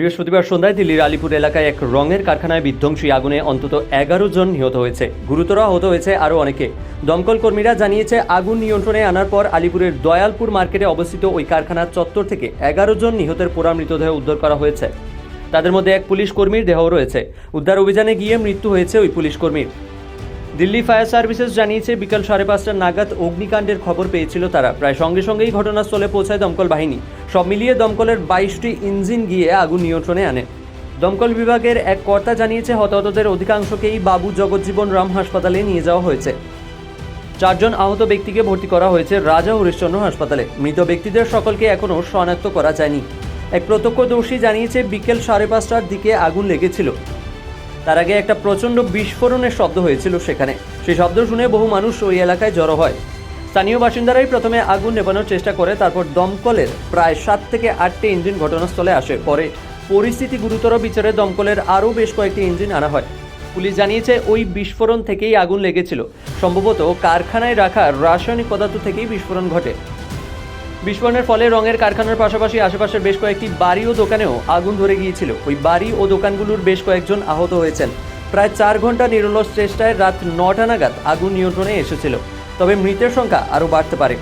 বৃহস্পতিবার সন্ধ্যায় দিল্লির আলিপুর এলাকায় এক রঙের কারখানায় বিধ্বংসী আগুনে অন্তত এগারো জন নিহত হয়েছে। গুরুতর আহত হয়েছে আরও অনেকে। দমকল কর্মীরা জানিয়েছে, আগুন নিয়ন্ত্রণে আনার পর আলিপুরের দয়ালপুর মার্কেটে অবস্থিত ওই কারখানার চত্বর থেকে এগারো জন নিহতের পোড়া মৃতদেহ উদ্ধার করা হয়েছে। তাদের মধ্যে এক পুলিশ কর্মীর দেহও রয়েছে। উদ্ধার অভিযানে গিয়ে মৃত্যু হয়েছে ওই পুলিশ কর্মীর। দিল্লি ফায়ার সার্ভিসেস জানিয়েছে, বিকাল সাড়ে পাঁচটা নাগাদ অগ্নিকাণ্ডের খবর পেয়েছিল তারা। প্রায় সঙ্গে সঙ্গেই ঘটনাস্থলে পৌঁছায় দমকল বাহিনী। সব মিলিয়ে দমকলের বাইশটি ইঞ্জিন গিয়ে আগুন নিয়ন্ত্রণে আনে। দমকল বিভাগের এক কর্তা জানিয়েছে, হতাহতদের অধিকাংশকেই বাবু জগজ্জীবন রাম হাসপাতালে নিয়ে যাওয়া হয়েছে। চারজন আহত ব্যক্তিকে ভর্তি করা হয়েছে রাজা হরিশ্চন্দ্র হাসপাতালে। মৃত ব্যক্তিদের সকলকে এখনও শনাক্ত করা যায়নি। এক প্রত্যক্ষদর্শী জানিয়েছে, বিকেল সাড়ে পাঁচটার দিকে আগুন লেগেছিল। তার আগে একটা প্রচণ্ড বিস্ফোরণের শব্দ হয়েছিল সেখানে। সেই শব্দ শুনে বহু মানুষ ওই এলাকায় জড়ো হয়। স্থানীয় বাসিন্দারাই প্রথমে আগুন নেভানোর চেষ্টা করে, তারপর দমকলের প্রায় সাত থেকে আটটি ইঞ্জিন ঘটনাস্থলে আসে। পরে পরিস্থিতি গুরুতর বিচারে দমকলের আরও বেশ কয়েকটি ইঞ্জিন আনা হয়। পুলিশ জানিয়েছে, ওই বিস্ফোরণ থেকেই আগুন লেগেছিল। সম্ভবত কারখানায় রাখা রাসায়নিক পদার্থ থেকেই বিস্ফোরণ ঘটে। বিস্ফোরণের ফলে রঙের কারখানার পাশাপাশি আশেপাশের বেশ কয়েকটি বাড়ি ও দোকানেও আগুন ধরে গিয়েছিল। ওই বাড়ি ও দোকানগুলোর বেশ কয়েকজন আহত হয়েছেন। প্রায় চার ঘণ্টা নিরলস চেষ্টায় রাত নটা নাগাদ আগুন নিয়ন্ত্রণে এসেছিল। তবে মৃতের সংখ্যা আরও বাড়তে পারে।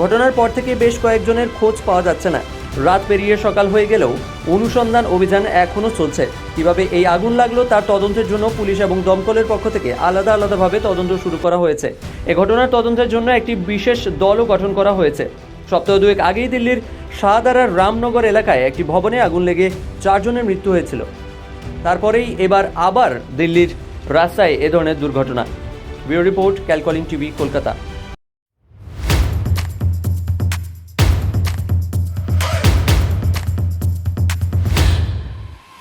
ঘটনার পর থেকে বেশ কয়েকজনের খোঁজ পাওয়া যাচ্ছে না। রাত পেরিয়ে সকাল হয়ে গেলেও অনুসন্ধান অভিযান এখনও চলছে। কীভাবে এই আগুন লাগল তার তদন্তের জন্য পুলিশ এবং দমকলের পক্ষ থেকে আলাদা আলাদাভাবে তদন্ত শুরু করা হয়েছে। এ ঘটনার তদন্তের জন্য একটি বিশেষ দলও গঠন করা হয়েছে। সপ্তাহ দুয়েক আগেই দিল্লির শাহদারার রামনগর এলাকায় একটি ভবনে আগুন লেগে চারজনের মৃত্যু হয়েছিল। তারপরেই এবার আবার দিল্লির রাস্তায় এ ধরনের দুর্ঘটনা। ব্যুরো রিপোর্ট ক্যালকলিং টিভি কলকাতা।